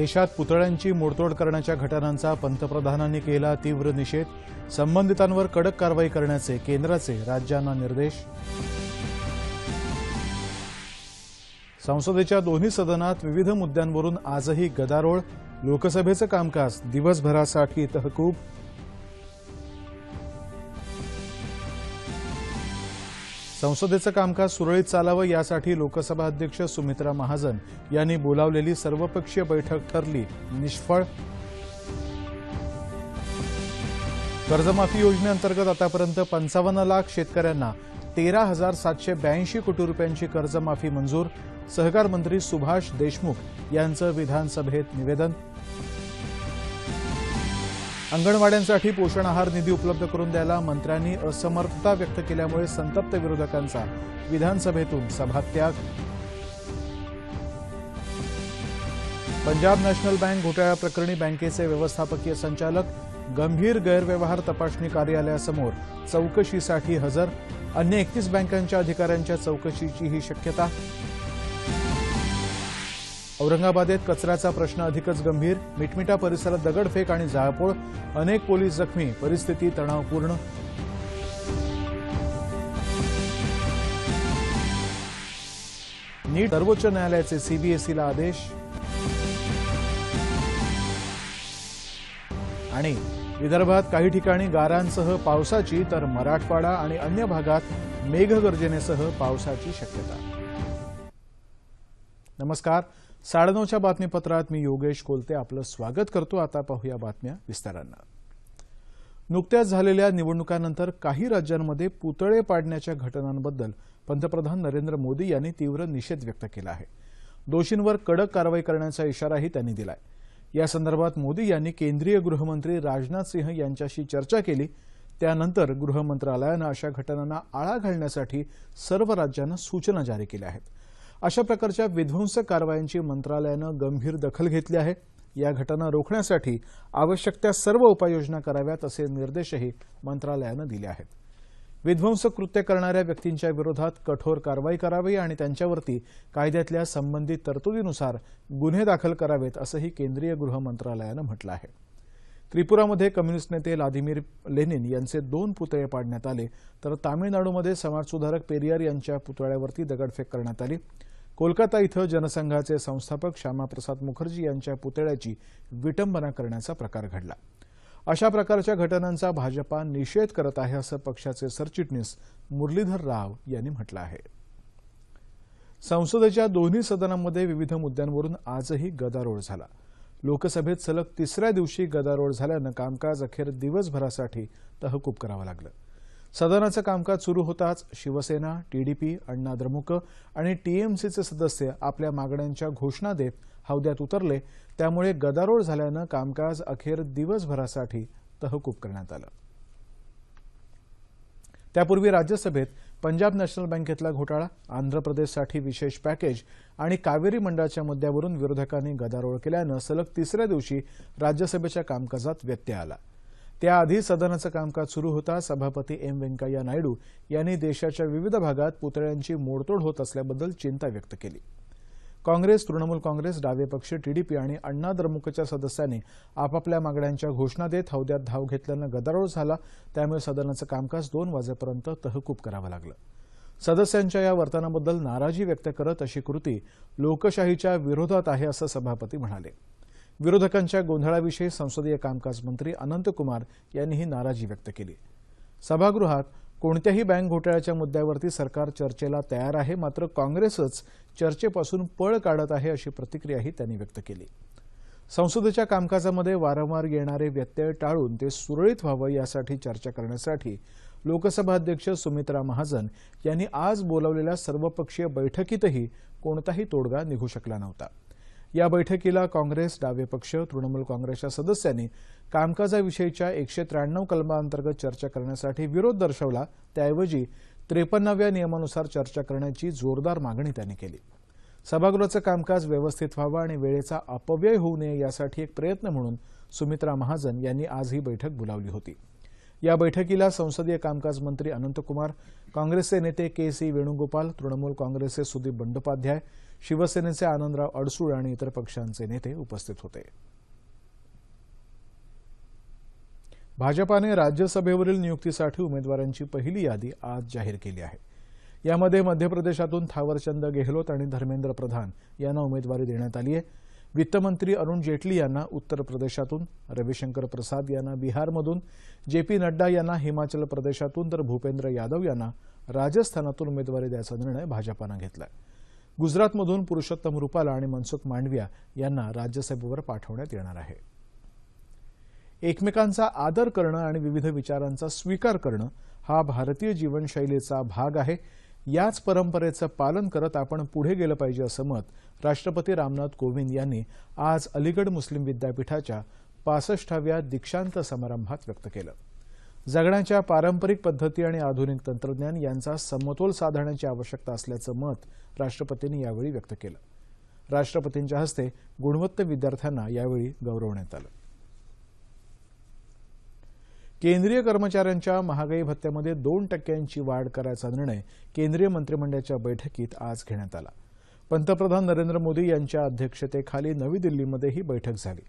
देशात पुतळ्यांची मोडतोड करण्याच्या घटनांचा पंतप्रधानांनी केला तीव्र निषेध. संबंधितांवर कडक कारवाई करण्याचे केंद्राचे राज्यांना निर्देश. संसदेच्या दोन्ही सदनात विविध मुद्द्यांवरून आजही गदारोळ. लोकसभेचं कामकाज दिवसभरासाठी तहकूब. संसदेचं कामकाज सुरळीत चालावं यासाठी लोकसभा अध्यक्ष सुमित्रा महाजन यांनी बोलावलेली सर्वपक्षीय बैठक ठरली. निष्फळ. कर्जमाफी योजनेअंतर्गत आतापर्यंत पंचावन्न लाख शेतकऱ्यांना तेरा हजार सातशे ब्याऐंशी कोटी रुपयांची कर्जमाफी मंजूर. सहकार मंत्री सुभाष देशमुख यांचं विधानसभेत निवेदन. अंगणवाड्यांसाठी पोषण आहार निधी उपलब्ध करून द्यायला मंत्र्यांनी असमर्थता व्यक्त केल्यामुळे संतप्त विरोधकांचा विधानसभेतून सभात्याग. पंजाब नॅशनल बँक घोटाळा प्रकरणी बँकेचे व्यवस्थापकीय संचालक गंभीर गैरव्यवहार तपासणी कार्यालयासमोर चौकशीसाठी हजर. अन्य एकतीस बँकांच्या अधिकाऱ्यांच्या चौकशीचीही शक्यता औरंगाबादेत कचऱ्याचा प्रश्न अधिकच गंभीर मिटमिटा परिसरात दगडफेक आणि जाळपोळ अनेक पोलीस जखमी परिस्थिती तणावपूर्ण. नीट सर्वोच्च न्यायालयाचे सीबीएसईला आदेश. आणि विदर्भात काही ठिकाणी गारांसह पावसाची तर मराठवाडा आणि अन्य भागात मेघगर्जनेसह पावसाची शक्यता. नमस्कार. साडेनऊच्या बातमीपत्रात मी योगेश कोलते आपलं स्वागत करतो. आता पाहूया बातम्या विस्तारानं. नुकत्याच झालेल्या निवडणुकांनंतर काही राज्यांमध्ये पुतळे पाडण्याच्या घटनांबद्दल पंतप्रधान नरेंद्र मोदी यांनी तीव्र निषेध व्यक्त केला आहे. दोषींवर कडक कारवाई करण्याचा इशाराही त्यांनी दिलाय. या संदर्भात मोदी यांनी केंद्रीय गृहमंत्री राजनाथ सिंह यांच्याशी चर्चा केली. त्यानंतर गृहमंत्रालयानं अशा घटनांना आळा घालण्यासाठी सर्व राज्यांना सूचना जारी केल्या आहेत. अशा प्रकारच्या विध्वंसक कारवायांची मंत्रालयानं गंभीर दखल घेतली आहे. या घटना रोखण्यासाठी आवश्यक त्या सर्व उपाययोजना कराव्यात असे निर्देशही मंत्रालयानं दिले आहेत. विध्वंसक कृत्य करणाऱ्या व्यक्तींच्या विरोधात कठोर कारवाई करावी आणि त्यांच्यावरती कायद्यातल्या संबंधित तरतुदीनुसार गुन्हे दाखल करावेत असंही केंद्रीय गृह मंत्रालयानं म्हटलं आहे. त्रिपुरामध्ये कम्युनिस्ट नेते लादिमीर लेनिन यांचे दोन पुतळे पाडण्यात आले तर तामिळनाडूमध्ये समाजसुधारक पेरियार यांच्या पुतळ्यावरती दगडफेक करण्यात आली. कोलकाता इथं जनसंघाचे संस्थापक श्यामाप्रसाद मुखर्जी यांच्या पुतळ्याची विटंबना करण्याचा प्रकार घडला. अशा प्रकारच्या घटनांचा भाजपा निषेध करत आहे असं पक्षाचे सरचिटणीस मुरलीधर राव यांनी म्हटलं आहे. संसदेच्या दोन्ही सदनांमध्ये विविध मुद्द्यांवरून आजही गदारोळ झाला. लोकसभेत सलग तिसऱ्या दिवशी गदारोळ झाल्यानं कामकाज अखेर दिवसभरासाठी तहकूब करावं लागलं. सदनाचं कामकाज सुरू होताच शिवसेना टीडीपी अण्णा द्रमुक आणि टीएमसीचे सदस्य आपल्या मागण्यांच्या घोषणा देत हौद्यात उतरले. त्यामुळे गदारोळ झाल्यानं कामकाज अखेर दिवसभरासाठी तहकूब करण्यात आलं. त्यापूर्वी राज्यसभेत पंजाब नॅशनल बँकेतला घोटाळा आंध्र प्रदेशसाठी विशेष पॅकेज आणि कावेरी मंडळाच्या मुद्द्यावरून विरोधकांनी गदारोळ केल्यानं सलग तिसऱ्या दिवशी राज्यसभेच्या कामकाजात व्यत्यय आला. त्याआधी सदनाचं कामकाज सुरू होता. सभापती एम व्यंकय्या नायडू यांनी देशाच्या विविध भागात पुतळ्यांची मोडतोड होत असल्याबद्दल चिंता व्यक्त केली. काँग्रेस तृणमूल काँग्रेस डावे पक्ष टीडीपी आणि अण्णा द्रमुकच्या सदस्यांनी आपापल्या मागण्यांच्या घोषणा देत हौद्यात धाव घेतल्यानं गदारोळ झाला. त्यामुळे सदनाचं कामकाज दोन वाजेपर्यंत तहकूब करावं लागलं. सदस्यांच्या या वर्तनाबद्दल नाराजी व्यक्त करत अशी कृती लोकशाहीच्या विरोधात आहे असं सभापती म्हणाले. विरोधकांच्या गोंधळाविषयी संसदीय कामकाज मंत्री अनंतकुमार यांनी ही नाराजी व्यक्त केली. सभागृहात कोणत्याही बँक घोटाळ्याच्या मुद्द्यावरती सरकार चर्चेला तयार आहे मात्र काँग्रेसच चर्चेपासून पळ काढत आहे अशी प्रतिक्रियाही त्यांनी व्यक्त केली. संसदेच्या कामकाजामध्ये वारंवार येणारे व्यत्यय टाळून ते सुरळीत व्हावं यासाठी चर्चा करण्यासाठी लोकसभा अध्यक्ष सुमित्रा महाजन यांनी आज बोलावलेल्या सर्वपक्षीय बैठकीतही कोणताही तोडगा निघू शकला नव्हता. या बैठकीला काँग्रेस डावे पक्ष तृणमूल काँग्रेसच्या सदस्यांनी कामकाजाविषयीच्या एकशे त्र्याण्णव कलमांतर्गत चर्चा करण्यासाठी विरोध दर्शवला. त्याऐवजी त्रेपन्नाव्या नियमानुसार चर्चा करण्याची जोरदार मागणी त्यांनी केली. सभागृहाचं कामकाज व्यवस्थित व्हावं आणि वेळेचा अपव्यय होऊ नये यासाठी एक प्रयत्न म्हणून सुमित्रा महाजन यांनी आज ही बैठक बोलावली होती. या बैठकीला संसदीय कामकाज मंत्री अनंतकुमार काँग्रेसचे नेते के सी वेणुगोपाल तृणमूल काँग्रेसचे सुदीप बंडोपाध्याय शिवसेनेचे आनंदराव अडसूळ आणि इतर पक्षांचे नेते उपस्थित होते. भाजपाने राज्यसभेवरील नियुक्तीसाठी उमेदवारांची पहिली यादी आज जाहीर केली आहे. यामध्ये मध्य प्रदेशातून थावरचंद गेहलोत आणि धर्मेंद्र प्रधान यांना उमेदवारी देण्यात आली आहे. वित्तमंत्री अरुण जेटली यांना उत्तर प्रदेशातून रविशंकर प्रसाद यांना बिहारमधून जे पी नड्डा यांना हिमाचल प्रदेशातून तर भूपेंद्र यादव यांना राजस्थानातून उमेदवारी द्यायचा निर्णय भाजपानं आहे गुजरातमधून पुरुषोत्तम रुपाला आणि मनसुख मांडविया यांना राज्यसभेवर पाठवण्यात येणार आहे. एकमेकांचा आदर करणं आणि विविध विचारांचा स्वीकार करणं हा भारतीय जीवनशैलीचा भाग आहे. याच परंपरेचं पालन करत आपण पुढे गेलं पाहिजे असं मत राष्ट्रपती रामनाथ कोविंद यांनी आज अलीगड मुस्लिम विद्यापीठाच्या पासष्टाव्या दीक्षांत समारंभात व्यक्त केलं. जगण्याच्या पारंपरिक पद्धती आणि आधुनिक तंत्रज्ञान यांचा समतोल साधण्याची आवश्यकता असल्याचं मत राष्ट्रपतींनी यावेळी व्यक्त केलं. राष्ट्रपतींच्या हस्ते गुणवत्त विद्यार्थ्यांना यावेळी गौरवण्यात आलं. केंद्रीय कर्मचाऱ्यांच्या महागाई भत्त्यामध्ये दोन टक्क्यांची वाढ करायचा निर्णय केंद्रीय मंत्रिमंडळाच्या बैठकीत आज घेण्यात आला. पंतप्रधान नरेंद्र मोदी यांच्या अध्यक्षतेखाली नवी दिल्लीमध्ये ही बैठक झाली.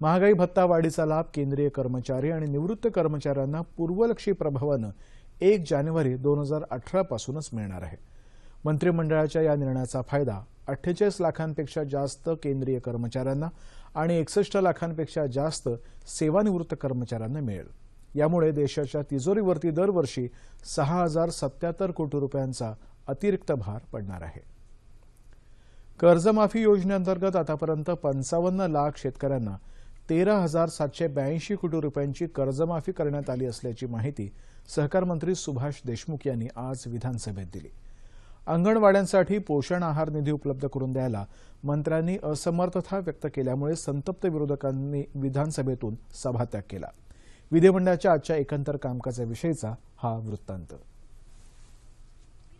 महागाई भत्ता वाढीचा लाभ केंद्रीय कर्मचारी आणि निवृत्त कर्मचाऱ्यांना पूर्वलक्षी प्रभावानं एक जानेवारी दोन हजार अठरा पासूनच मिळणार आहे. मंत्रिमंडळाच्या या निर्णयाचा फायदा अठ्ठेचाळीस लाखांपेक्षा जास्त केंद्रीय कर्मचाऱ्यांना आणि एकसष्ट लाखांपेक्षा जास्त सेवानिवृत्त कर्मचाऱ्यांना मिळेल. यामुळे देशाच्या तिजोरीवरती दरवर्षी सहा हजार सत्याहत्तर कोटी रुपयांचा अतिरिक्त भार पडणार आहे. कर्जमाफी योजनेअंतर्गत आतापर्यंत पंचावन्न लाख शेतकऱ्यांना तेरा हजार सातशे ब्याऐंशी कोटी रुपयांची कर्जमाफी करण्यात आली असल्याची माहिती सहकार मंत्री सुभाष देशमुख यांनी आज विधानसभेत दिली. अंगणवाड्यांसाठी पोषण आहार निधी उपलब्ध करून द्यायला मंत्र्यांनी असमर्थता व्यक्त केल्यामुळे संतप्त विरोधकांनी विधानसभेतून सभात्याग केला. विधिमंडळाच्या आजच्या एकंदर कामकाजाविषयीचा हा वृत्तांत.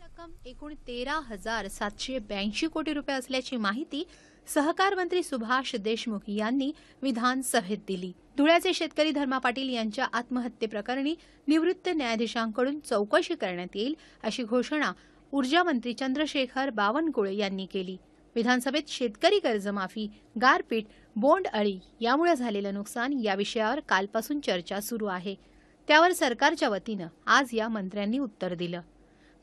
रक्कम एकूण तेरा हजार सातशे ब्याऐंशी कोटी रुपये असल्याची माहिती सहकार मंत्री सुभाष देशमुख यांनी विधानसभेत दिली. धुळ्याचे शेतकरी धर्मा पाटील यांच्या आत्महत्येप्रकरणी निवृत्त न्यायाधीशांकडून चौकशी करण्यात येईल अशी घोषणा ऊर्जा मंत्री चंद्रशेखर बावनकुळे यांनी केली. विधानसभेत शेतकरी कर्जमाफी गारपीट बोंड अळी यामुळे झालेलं नुकसान या विषयावर कालपासून चर्चा सुरू आहे. त्यावर सरकारच्या वतीनं आज या मंत्र्यांनी उत्तर दिलं.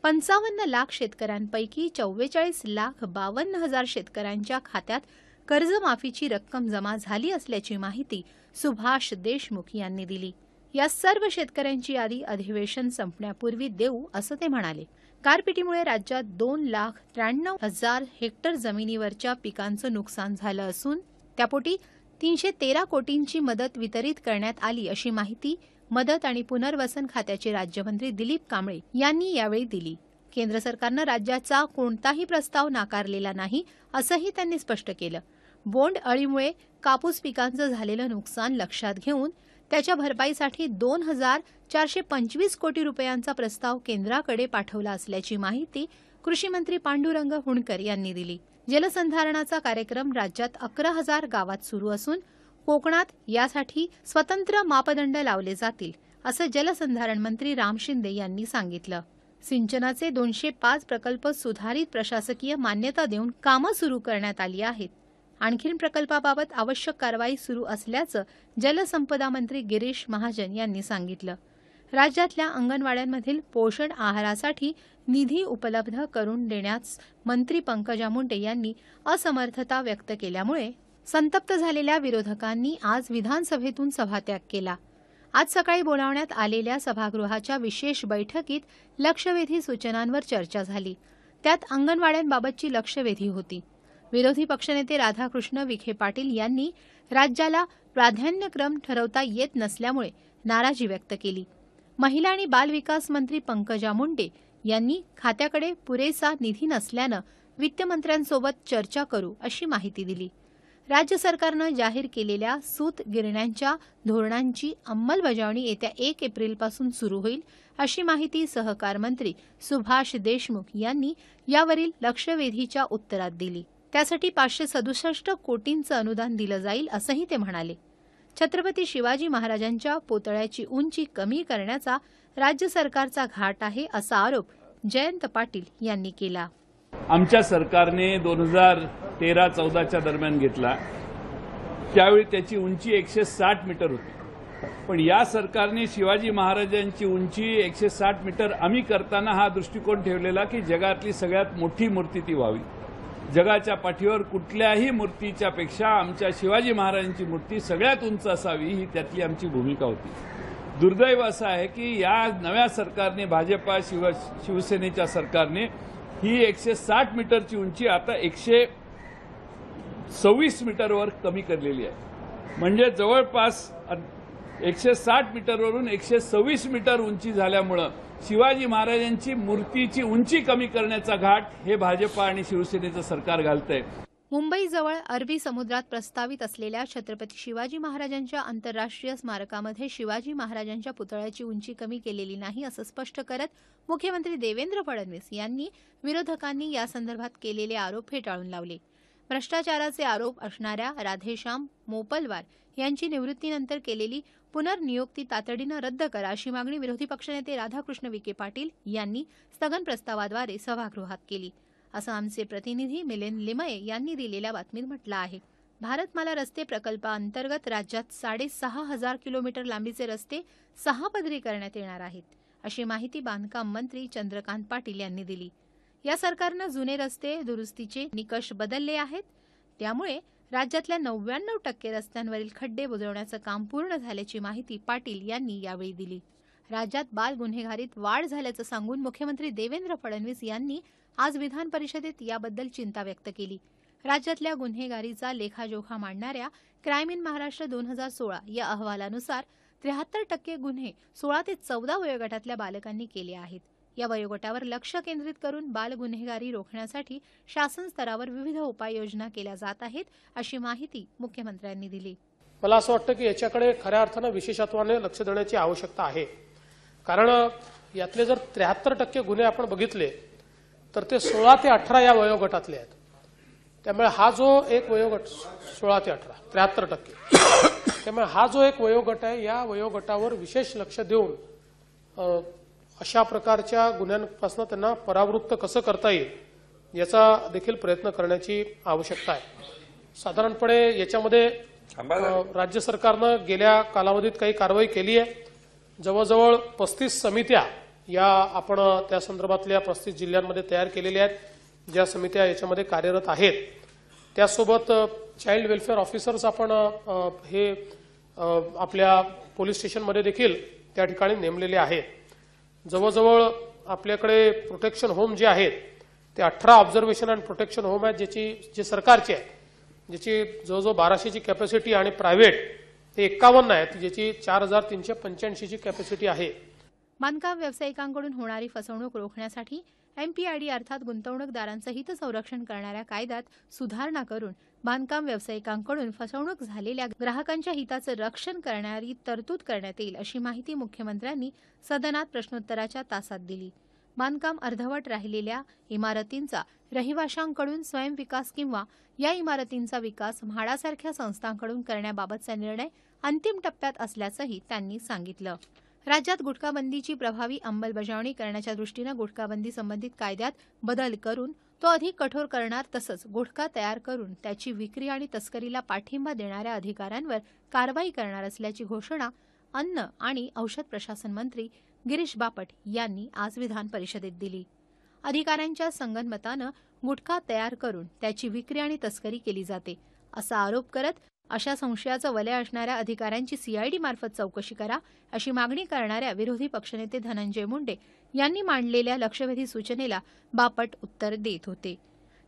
पंचावन्न लाख शेतकऱ्यांपैकी चव्वेचाळीस लाख बावन्न हजार शेतकऱ्यांच्या खात्यात कर्जमाफीची रक्कम जमा झाली असल्याची माहिती सुभाष देशमुख यांनी दिली. या सर्व शेतकऱ्यांची यादी अधिवेशन संपण्यापूर्वी देऊ असं ते म्हणाले. गारपिटीमुळे राज्यात दोन लाख त्र्याण्णव हजार हेक्टर जमिनीवरच्या पिकांचं नुकसान झालं असून त्यापोटी तीनशे तेरा कोटींची मदत वितरित करण्यात आली अशी माहिती मदत आणि पुनर्वसन खात्याचे राज्यमंत्री दिलीप कांबळे यांनी यावेळी दिली. केंद्र सरकारनं राज्याचा कोणताही प्रस्ताव नाकारलेला नाही असंही त्यांनी स्पष्ट केलं. बोंड अळीमुळे कापूस पिकांचं झालेलं नुकसान लक्षात घेऊन त्याच्या भरपाईसाठी दोन हजार चारशे पंचवीस कोटी रुपयांचा प्रस्ताव केंद्राकडे पाठवला असल्याची माहिती कृषी मंत्री पांडुरंग हुणकर यांनी दिली. जलसंधारणाचा कार्यक्रम राज्यात अकरा हजार गावात सुरू असून कोकणात यासाठी स्वतंत्र मापदंड लावले जातील असं जलसंधारण मंत्री राम शिंदे यांनी सांगितलं. सिंचनाचे दोनशे पाच प्रकल्प सुधारित प्रशासकीय मान्यता देऊन कामं सुरू करण्यात आली आहेत. आणखीन प्रकल्पाबाबत आवश्यक कारवाई सुरू असल्याचं जलसंपदा मंत्री गिरीश महाजन यांनी सांगितलं. राज्यातल्या अंगणवाड्यांमधील पोषण आहारासाठी निधी उपलब्ध करून देण्यास मंत्री पंकजा मुंडे यांनी असमर्थता व्यक्त केल्यामुळे संतप्त झालेल्या विरोधकांनी आज विधानसभेतून सभात्याग केला. आज सकाळी बोलावण्यात आलेल्या सभागृहाच्या विशेष बैठकीत लक्षवेधी सूचनांवर चर्चा झाली. त्यात अंगणवाड्यांबाबतची लक्षवेधी होती. विरोधी पक्षनेते राधाकृष्ण विखे पाटील यांनी राज्याला प्राधान्यक्रम ठरवता येत नसल्यामुळे नाराजी व्यक्त केली. महिला आणि बालविकास मंत्री पंकजा मुंडे यांनी खात्याकडे पुरेसा निधी नसल्यानं वित्तमंत्र्यांसोबत चर्चा करू अशी माहिती दिली. राज्य सरकारनं जाहीर केलेल्या सूत गिरण्यांच्या धोरणांची अंमलबजावणी येत्या एक एप्रिलपासून सुरू होईल अशी माहिती सहकार मंत्री सुभाष देशमुख यांनी यावरील लक्षवेधीच्या उत्तरात दिली. त्यासाठी पाचशे सदुसष्ट कोटींचं अनुदान दिलं जाईल असंही ते म्हणाले. छत्रपती शिवाजी महाराजांच्या पुतळ्याची उंची कमी करण्याचा राज्य सरकारचा घाट आहे असा आरोप जयंत पाटील यांनी केला. आमच्या सरकारने दोन हजार तेरा चौदाच्या दरम्यान घेतला. त्यावेळी त्याची उंची एकशे साठ मीटर होती. पण या सरकारने शिवाजी महाराजांची उंची एकशे साठ मीटर आम्ही करताना हा दृष्टिकोन ठेवलेला की जगातली सगळ्यात मोठी मूर्ती ती व्हावी. जगाच्या पाठीवर कुठल्याही मूर्तीच्या पेक्षा आमच्या शिवाजी महाराजांची मूर्ती सगळ्यात उंच असावी ही त्यातली आमची भूमिका होती. दुर्दैव असं आहे की या नव्या सरकारने भाजपा शिव शिवसेनेच्या सरकारने ही एकशे साठ मीटरची उंची आता एकशे सव्वीस मीटरवर कमी करलेली आहे. म्हणजे जवळपास एकशे साठ मीटरवरून एकशे सव्वीस मीटर उंची झाल्यामुळं शिवाजी महाराजांची मूर्तीची उंची कमी करण्याचा घाट हे भाजपा आणि शिवसेनेचं सरकार घालतंय. मुंबईजवळ अरबी समुद्रात प्रस्तावित असलेल्या छत्रपती शिवाजी महाराजांच्या आंतरराष्ट्रीय स्मारकामध्ये शिवाजी महाराजांच्या पुतळ्याची उंची कमी केलेली नाही असं स्पष्ट करत मुख्यमंत्री देवेंद्र फडणवीस यांनी विरोधकांनी यासंदर्भात केलेले आरोप फेटाळून लावले. भ्रष्टाचाराचे आरोप असणाऱ्या राधेश्याम मोपलवार यांची निवृत्तीनंतर केलेली पुनर्नियुक्ती तातडीनं रद्द करा अशी मागणी विरोधी पक्षनेते राधाकृष्ण विखे पाटील यांनी स्थगन प्रस्तावाद्वारे सभागृहात केली. असं आमचे प्रतिनिधी मिलिंद लिमये यांनी दिलेल्या बातमीत म्हटलं आहे. भारतमाला रस्ते प्रकल्पाअंतर्गत राज्यात साडेसहा हजार किलोमीटर लांबीचे रस्ते सहा पदरी करण्यात येणार आहेत अशी माहिती बांधकाम मंत्री चंद्रकांत पाटील यांनी दिली. या सरकारनं जुने रस्ते दुरुस्तीचे निकष बदलले आहेत. त्यामुळे राज्यातल्या नव्याण्णव टक्के रस्त्यांवरील खड्डे बुजवण्याचं काम पूर्ण झाल्याची माहिती पाटील यांनी यावेळी दिली. राज्यात बाल गुन्हेगारीत वाढ झाल्याचं सांगून मुख्यमंत्री देवेंद्र फडणवीस यांनी आज विधान परिषदेत याबद्दल चिंता व्यक्त केली. राज्यातल्या गुन्हेगारीचा लेखाजोखा मांडणाऱ्या क्राईम इन महाराष्ट्र दोन हजार सोळा या अहवालानुसार त्र्याहत्तर टक्के गुन्हे सोळा ते चौदा वयोगटातल्या बालकांनी केले आहेत. या वयोगटावर लक्ष केंद्रित करून बाल गुन्हेगारी रोखण्यासाठी शासन स्तरावर विविध उपाययोजना केल्या जात आहेत अशी माहिती मुख्यमंत्र्यांनी दिली. मला असं वाटतं की याच्याकडे खऱ्या अर्थानं विशेषत्वाने लक्ष देण्याची आवश्यकता आहे. कारण यातले जर त्र्याहत्तर टक्के गुन्हे आपण बघितले तर ते सोळा ते अठरा या वयोगटातले आहेत. त्यामुळे हा जो एक वयोगट सोळा ते अठरा त्र्याहत्तर टक्के. त्यामुळे हा जो एक वयोगट आहे या वयोगटावर विशेष लक्ष देऊन अशा प्रकारच्या गुन्ह्यांपासून त्यांना परावृत्त कसं करता येईल याचा देखील प्रयत्न करण्याची आवश्यकता आहे. साधारणपणे याच्यामध्ये राज्य सरकारनं गेल्या कालावधीत काही कारवाई केली आहे. जवळजवळ पस्तीस समित्या या आपण त्या संदर्भातल्या पस्तीस जिल्ह्यांमध्ये तयार केलेल्या आहेत ज्या समित्या याच्यामध्ये कार्यरत आहेत. त्यासोबत चाइल्ड वेलफेअर ऑफिसर्स आपण हे आपल्या पोलीस स्टेशनमध्ये देखील त्या ठिकाणी नेमलेले आहेत. जवळजवळ आपल्याकडे प्रोटेक्शन होम जे आहेत ते अठरा ऑब्झर्वेशन अँड प्रोटेक्शन होम आहेत ज्याची जे सरकारचे आहेत. ज्याची जवळजवळ बाराशेची कॅपॅसिटी आणि प्रायव्हेट ते एक्कावन्न आहेत ज्याची चार हजार तीनशे पंच्याऐंशीची कॅपॅसिटी आहे. बांधकाम व्यावसायिकांकडून होणारी फसवणूक रोखण्यासाठी एमपीआयडी अर्थात गुंतवणूकदारांचं हित संरक्षण करणाऱ्या कायद्यात सुधारणा करून बांधकाम व्यावसायिकांकडून फसवणूक झालेल्या ग्राहकांच्या हिताचं रक्षण करणारी तरतूद करण्यात येईल अशी माहिती मुख्यमंत्र्यांनी सदनात प्रश्नोत्तराच्या तासात दिली. बांधकाम अर्धवट राहिलेल्या इमारतींचा रहिवाशांकडून स्वयंविकास किंवा या इमारतींचा विकास म्हाडासारख्या संस्थांकडून करण्याबाबतचा निर्णय अंतिम टप्प्यात असल्याचंही त्यांनी सांगितलं. राज्यात गुटखाबंदीची प्रभावी अंमलबजावणी करण्याच्या दृष्टीनं गुटखाबंदी संबंधित कायद्यात बदल करून तो अधिक कठोर करणार तसंच गुटखा तयार करून त्याची विक्री आणि तस्करीला पाठिंबा देणाऱ्या अधिकाऱ्यांवर कारवाई करणार असल्याची घोषणा अन्न आणि औषध प्रशासन मंत्री गिरीश बापट यांनी आज विधान परिषदेत दिली. अधिकाऱ्यांच्या संगनमतानं गुटखा तयार करून त्याची विक्री आणि तस्करी केली जाते असा आरोप करत अशा संशयाचं वलय असणाऱ्या अधिकाऱ्यांची सीआयडी मार्फत चौकशी करा अशी मागणी करणाऱ्या विरोधी पक्षनेते धनंजय मुंडे यांनी मांडलेल्या लक्षवेधी सूचनेला बापट उत्तर देत होते.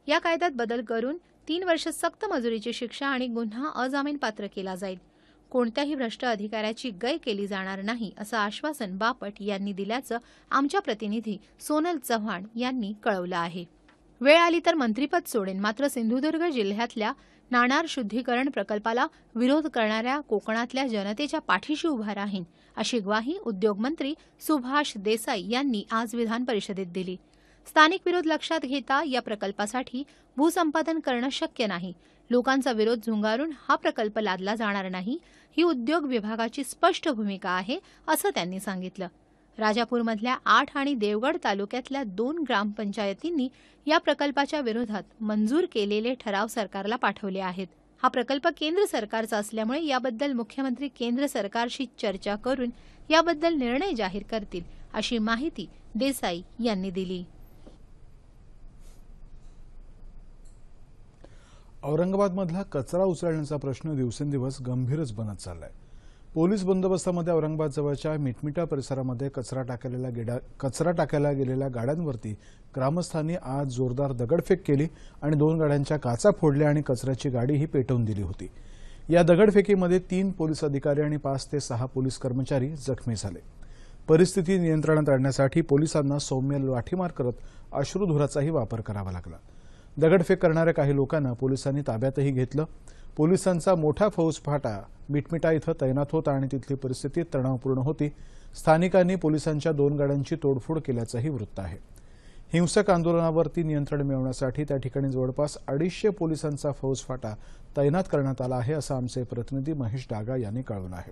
या कायद्यात बदल करून तीन वर्ष सक्त मजुरीची शिक्षा आणि गुन्हा अजामीन पात्र केला जाईल. कोणत्याही भ्रष्ट अधिकाऱ्याची गय केली जाणार नाही असं आश्वासन बापट यांनी दिल्याचं आमच्या प्रतिनिधी सोनल चव्हाण यांनी कळवलं आहे. वेळ आली तर मंत्रीपद सोडेन मात्र सिंधुदुर्ग जिल्ह्यातल्या नाणार शुद्धीकरण प्रकल्पाला विरोध करणाऱ्या कोकणातल्या जनतेच्या पाठीशी उभा राहीन अशी ग्वाही उद्योगमंत्री सुभाष देसाई यांनी आज विधान परिषदेत दिली. स्थानिक विरोध लक्षात घेता या प्रकल्पासाठी भूसंपादन करणं शक्य नाही. लोकांचा विरोध झुंगारून हा प्रकल्प लादला जाणार नाही. ही उद्योग विभागाची स्पष्ट भूमिका आहे असं त्यांनी सांगितलं. राजापूरमधल्या आठ आणि देवगड तालुक्यातल्या दोन ग्रामपंचायतींनी या प्रकल्पाच्या विरोधात मंजूर केलेले ठराव सरकारला पाठवले आहेत. हा प्रकल्प केंद्र सरकारचा असल्यामुळे याबद्दल मुख्यमंत्री केंद्र सरकारशी चर्चा करून याबद्दल निर्णय जाहीर करतील अशी माहिती देसाई यांनी दिली. औरंगाबादमधला कचरा उचलण्याचा प्रश्न दिवसेंदिवस गंभीरच बनत चाललाय. पोलीस बंदोबस्तामध्ये औरंगाबाद जवळच्या मिटमिटा परिसरामध्ये कचरा टाकलेल्या गेडा कचरा टाकायला गेलेल्या गाड्यांवरती ग्रामस्थांनी आज जोरदार दगडफेक केली आणि दोन गाड्यांच्या काचा फोडल्या आणि कचऱ्याची गाडीही पेटवून दिली होती. या दगडफेकीमध्ये तीन पोलीस अधिकारी आणि पाच ते सहा पोलीस कर्मचारी जखमी झाले. परिस्थिती नियंत्रणात आणण्यासाठी पोलिसांना सौम्य लाठीमार करत अश्रुधुराचाही वापर करावा लागला. दगडफेक करणाऱ्या काही लोकांना पोलिसांनी ताब्यातही घेतलं. पोलिसांचा मोठा फौजफाटा मिटमिटा इथं तैनात होता आणि तिथली परिस्थिती तणावपूर्ण होती. स्थानिकांनी पोलिसांच्या दोन गाड्यांची तोडफोड केल्याचंही वृत्त आहे. हिंसक आंदोलनावरती नियंत्रण मिळवण्यासाठी त्या ठिकाणी जवळपास अडीचशे पोलिसांचा फौजफाटा तैनात करण्यात आला आहे असं आमचे प्रतिनिधी महेश डागा यांनी कळवलं आहे.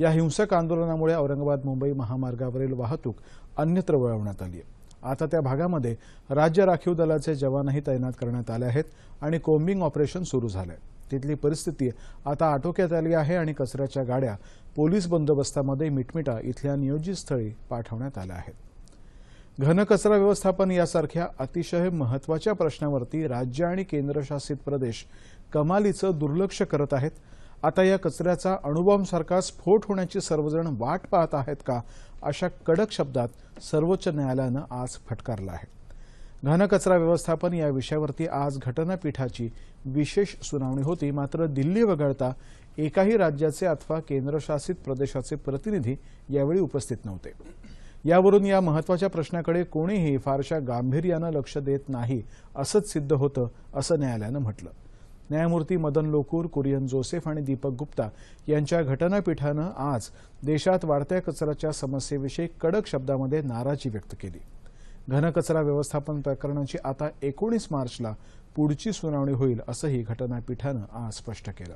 या हिंसक आंदोलनामुळे औरंगाबाद मुंबई महामार्गावरील वाहतूक अन्यत्र वळवण्यात आली आहे. आता त्या भागामध्ये राज्य राखीव दलाचे जवानही तैनात करण्यात आले आहेत आणि कोम्बिंग ऑपरेशन सुरू झालं आहे तिथली परिस्थिती आता आटोक्यात आली आहे आणि कचऱ्याच्या गाड्या पोलीस बंदोबस्तामध्ये मिटमिटा इथल्या नियोजित स्थळी पाठवण्यात आल्या आहेत. घनकचरा व्यवस्थापन यासारख्या अतिशय महत्त्वाच्या प्रश्नावरती राज्य आणि केंद्रशासित प्रदेश कमालीचं दुर्लक्ष करत आहेत. आता या कचऱ्याचा अणुबॉम्बसारखा स्फोट होण्याची सर्वजण वाट पाहत आहेत का अशा कडक शब्दात सर्वोच्च न्यायालयानं आज फटकारला आहे. घनकचरा व्यवस्थापन या विषयावरती आज घटनापीठाची विशेष सुनावणी होती. मात्र दिल्ली वगळता एकाही राज्याचे अथवा केंद्रशासित प्रदेशाचे प्रतिनिधी यावेळी उपस्थित नव्हते. यावरून या महत्त्वाच्या प्रश्नाकडे कोणीही फारशा गांभीर्यानं लक्ष देत नाही असंच सिद्ध होतं असं न्यायालयानं म्हटलं. न्यायमूर्ती मदन लोकूर कुरियन जोसेफ आणि दीपक गुप्ता यांच्या घटनापीठानं आज देशात वाढत्या कचऱ्याच्या समस्येविषयी कडक शब्दामध्ये नाराजी व्यक्त केली. घनकचरा व्यवस्थापन प्रकरणाची आता एकोणीस मार्चला पुढची सुनावणी होईल असंही घटनापीठानं आज स्पष्ट केलं.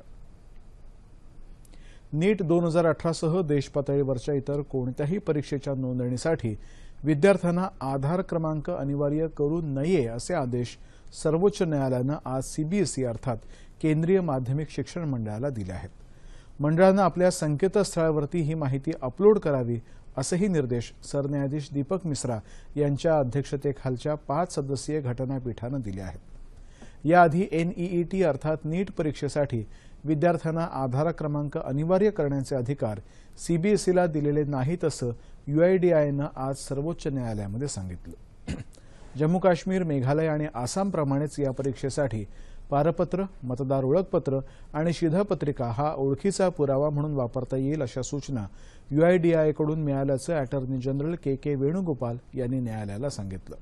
नीट दोन हजार अठरासह देशपातळीवरच्या इतर कोणत्याही परीक्षेच्या नोंदणीसाठी विद्यार्थ्यांना आधार क्रमांक अनिवार्य करू नये असे आदेश सर्वोच्च न्यायालयानं आज सीबीएसई अर्थात केंद्रीय माध्यमिक शिक्षण मंडळाला दिले आहेत. मंडळानं आपल्या संकेतस्थळावरती ही माहिती अपलोड करावी असेही निर्देश सरन्यायाधीश दीपक मिश्रा यांच्या अध्यक्षतेखालच्या पाच सदस्यीय घटनापीठानं दिले आहेत. याआधी एनईईटी अर्थात नीट परीक्षेसाठी विद्यार्थ्यांना आधार क्रमांक अनिवार्य करण्याचे अधिकार सीबीएसईला दिलेले नाहीत असं युआयडीआयनं आज सर्वोच्च न्यायालयामध्ये सांगितलं. जम्मू काश्मीर मेघालय आणि आसामप्रमाणेच या परीक्षेसाठी पारपत्र मतदार ओळखपत्र आणि शिधापत्रिका हा ओळखीचा पुरावा म्हणून वापरता येईल अशा सूचना युआयडीआयकडून मिळाल्याचं attorney general K K Venugopal यांनी न्यायालयाला सांगितलं.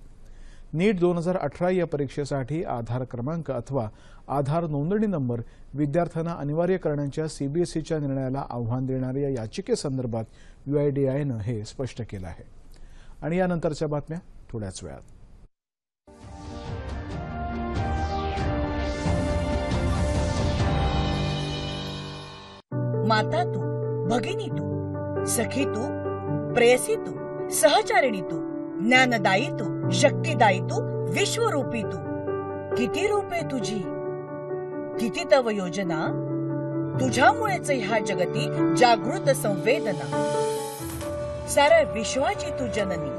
नीट दोन हजार अठरा या परीक्षेसाठी आधार क्रमांक अथवा आधार नोंदणी नंबर विद्यार्थ्यांना अनिवार्य करण्याच्या सीबीएसईच्या निर्णयाला आव्हान देणाऱ्या याचिकेसंदर्भात युआयडीआयनं हे स्पष्ट केलं आहे. आणि यानंतरच्या बातम्या थोड्याच वेळात. माता तू भगिनी तू सखी तू प्रेयसी तू सहचारिणी तू ज्ञानदायी तू शक्तिदायी तू विश्वरूपी तू. किती रूपे तुझी? किती तव योजना? तुझ्यामुळेच ह्या जगती जागृत संवेदना. साऱ्या विश्वाची तू जननी.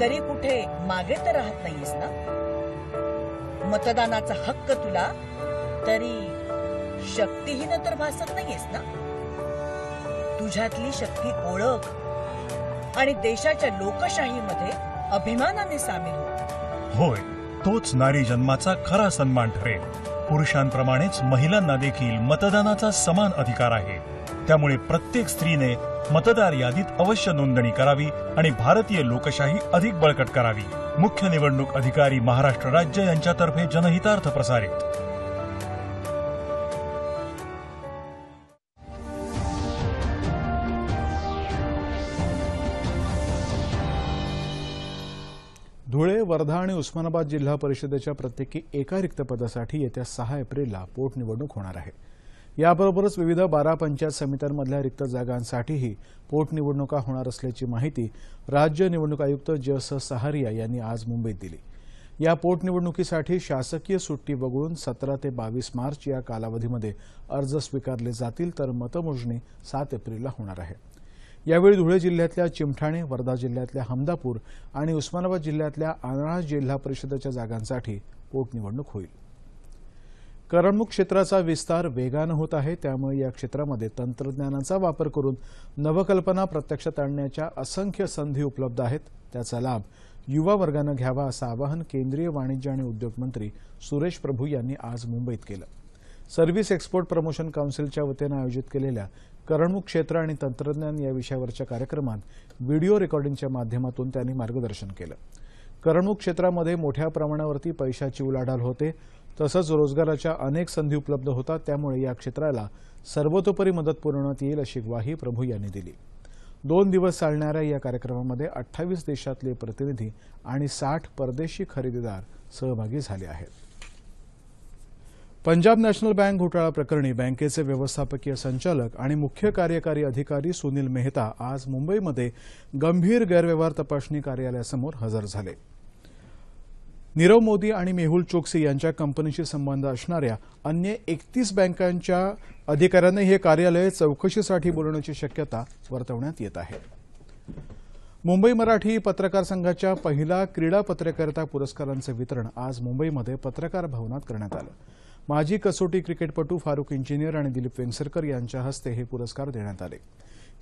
तरी कुठे मागे तर राहत नाहीस ना? मतदानाचा हक्क तुला तरी शक्तीहीन तर भासत नाहीयेस ना? तुझ्यातली शक्ती ओळख आणि देशाच्या लोकशाहीमध्ये अभिमानाने सामील हो होय तोच नारी जन्माचा खरा सन्मान ठरेल. पुरुषांप्रमाणेच महिलांना देखील मतदानाचा समान अधिकार आहे. त्यामुळे प्रत्येक स्त्रीने मतदार यादीत अवश्य नोंदणी करावी आणि भारतीय लोकशाही अधिक बळकट करावी. मुख्य निवडणूक अधिकारी महाराष्ट्र राज्य यांच्यातर्फे जनहितार्थ प्रसारित. वर्धा आणि उस्मानाबाद जिल्हा परिषदेच्या प्रत्येकी एका रिक्त पदासाठी येत्या सहा एप्रिलला पोटनिवडणूक होणार आहे. याबरोबरच विविध बारा पंचायत समित्यांमधल्या रिक्त जागांसाठीही पोटनिवडणुका होणार असल्याची माहिती राज्य निवडणूक आयुक्त ज स सहारिया यांनी आज मुंबईत दिली. या पोटनिवडणुकीसाठी शासकीय सुट्टी वगळून सतरा ते बावीस मार्च या कालावधीमध्ये अर्ज स्वीकारले जातील तर मतमोजणी सात एप्रिलला होणार आहे. यावेळी धुळे जिल्ह्यातल्या चिमठाणे वर्धा जिल्ह्यातल्या हमदापूर आणि उस्मानाबाद जिल्ह्यातल्या आंधळा जिल्हा परिषदेच्या जागांसाठी पोटनिवडणूक होईल. करमणूक क्षेत्राचा विस्तार वेगानं होत आहे त्यामुळे या क्षेत्रामध्ये तंत्रज्ञानाचा वापर करून नवकल्पना प्रत्यक्षात आणण्याच्या असंख्य संधी उपलब्ध आहेत. त्याचा लाभ युवा वर्गानं घ्यावा असं आवाहन केंद्रीय वाणिज्य आणि उद्योग मंत्री सुरेश प्रभू यांनी आज मुंबईत केलं. सर्व्हिस एक्सपोर्ट प्रमोशन काउन्सिलच्या वतीनं आयोजित केलेल्या करणमुख क्षेत्र आणि तंत्रज्ञान या विषयावरच्या कार्यक्रमात व्हिडिओ रेकॉर्डिंगच्या माध्यमातून त्यांनी मार्गदर्शन केलं. करणमुख क्षेत्रामध्ये मोठ्या प्रमाणावरती पैशाची उलाढाल होते. तसंच रोजगाराच्या अनेक संधी उपलब्ध होतात. त्यामुळे या क्षेत्राला सर्वतोपरी मदत पुरवण्यात येईल अशी ग्वाही प्रभू यांनी दिली. दोन दिवस चालणाऱ्या या कार्यक्रमामध्ये अठ्ठावीस देशातले प्रतिनिधी आणि साठ परदेशी खरेदीदार सहभागी झाले आहेत. पंजाब नॅशनल बँक घोटाळा प्रकरणी बँकेचे व्यवस्थापकीय संचालक आणि मुख्य कार्यकारी अधिकारी सुनील मेहता आज मुंबईमध्ये गंभीर गैरव्यवहार तपासणी कार्यालयासमोर हजर झाले. नीरव मोदी आणि मेहुल चोक्सी यांच्या कंपनीशी संबंध असणाऱ्या अन्य एकतीस बँकांच्या अधिकाऱ्यांनी हे कार्यालय चौकशीसाठी बोलवण्याची शक्यता वर्तवण्यात येत आहे. मुंबई मराठी पत्रकार संघाच्या पहिला क्रीडा पत्रकारिता पुरस्कारांचं वितरण आज मुंबईमध्ये पत्रकार भवनात करण्यात आलं. माजी कसोटी क्रिकेटपटू फारुख इंजिनियर आणि दिलीप वेंगसरकर यांच्या हस्ते हे पुरस्कार देण्यात आले.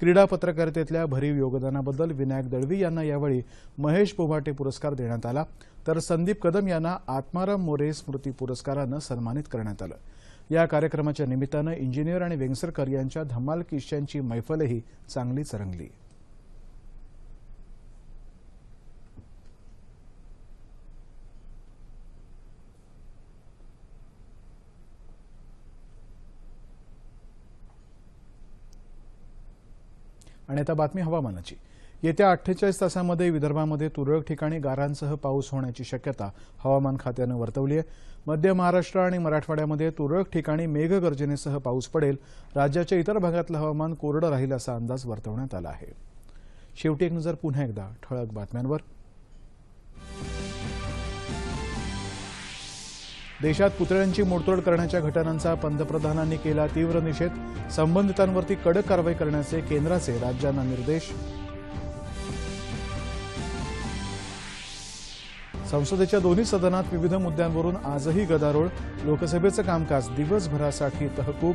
क्रीडा पत्रकारितेतल्या भरीव योगदानाबद्दल विनायक दळवी यांना यावेळी महेश पोभाटे पुरस्कार देण्यात आला तर संदीप कदम यांना आत्माराम मोरे स्मृती पुरस्कारानं सन्मानित करण्यात आलं. या कार्यक्रमाच्या निमित्तानं इंजिनियर आणि वेंगसरकर यांच्या धमाल किश्यांची मैफलही चांगलीच रंगली. आणि आता बातमी हवामानाची. येत्या अठ्ठेचाळीस तासांमध्ये विदर्भामध्ये तुरळक ठिकाणी गारांसह पाऊस होण्याची शक्यता हवामान खात्यानं वर्तवली आहे. मध्य महाराष्ट्र आणि मराठवाड्यामध्ये तुरळक ठिकाणी मेघगर्जनेसह पाऊस पडेल. राज्याच्या इतर भागातलं हवामान कोरडं राहील असा अंदाज वर्तवण्यात आला आहे. शेवटी एक नजर पुन्हा एकदा ठळक बातम्यांवर. देशात पुतळ्यांची मोडतोड करण्याच्या घटनांचा पंतप्रधानांनी केला तीव्र निषेध. संबंधितांवरती कडक कारवाई करण्याचे केंद्राचे राज्यांना निर्देश. संसदेच्या दोन्ही सदनात विविध मुद्द्यांवरून आजही गदारोळ. लोकसभेचं कामकाज दिवसभरासाठी तहकूब.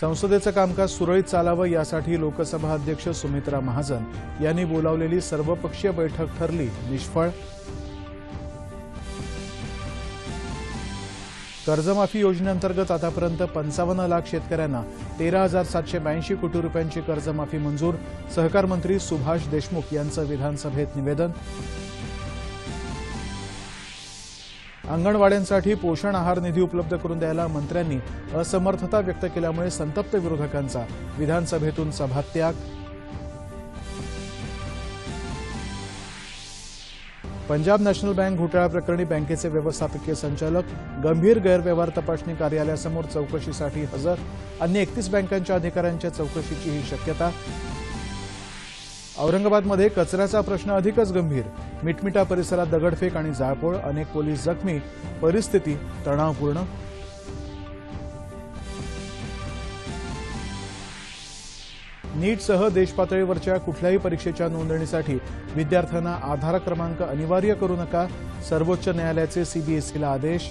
संसदेचं कामकाज सुरळीत चालावं यासाठी लोकसभा अध्यक्ष सुमित्रा महाजन यांनी बोलावलेली सर्वपक्षीय बैठक ठरली. निष्फळ. कर्जमाफी योजनेअंतर्गत आतापर्यंत पंचावन्न लाख शेतकऱ्यांना तेरा हजार सातशे ब्याऐंशी कोटी रुपयांची कर्जमाफी मंजूर सहकार मंत्री सुभाष देशमुख यांचं विधानसभेत निवेदन. अंगणवाड्यांसाठी पोषण आहार निधी उपलब्ध करून द्यायला मंत्र्यांनी असमर्थता व्यक्त केल्यामुळे संतप्त विरोधकांचा विधानसभेतून सभात्याग. पंजाब नॅशनल बँक घोटाळा प्रकरणी बँकेचे व्यवस्थापकीय संचालक गंभीर गैरव्यवहार तपासणी कार्यालयासमोर चौकशीसाठी हजर. अन्य एकतीस बँकांच्या अधिकाऱ्यांच्या चौकशीची ही शक्यता. औरंगाबादमध्ये कचऱ्याचा प्रश्न अधिकच गंभीर. मिटमिटा परिसरात दगडफेक आणि जाळपोळ अनेक पोलीस जखमी. परिस्थिती तणावपूर्ण. नीटसह देशपातळीवरच्या कुठल्याही परीक्षेच्या नोंदणीसाठी विद्यार्थ्यांना आधार क्रमांक अनिवार्य करू नका सर्वोच्च न्यायालयाचे सीबीएसईला आदेश.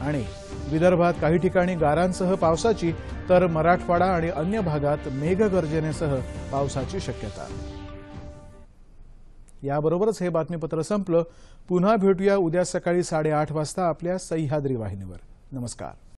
आणि विदर्भात काही ठिकाणी गारांसह पावसाची तर मराठवाडा आणि अन्य भागात मेघगर्जनेसह पावसाची शक्यता. याबरोबरच हे बातमीपत्र संपलं. पुन्हा भेटूया उद्या सकाळी साडेआठ वाजता आपल्या सह्याद्री वाहिनीवर. नमस्कार.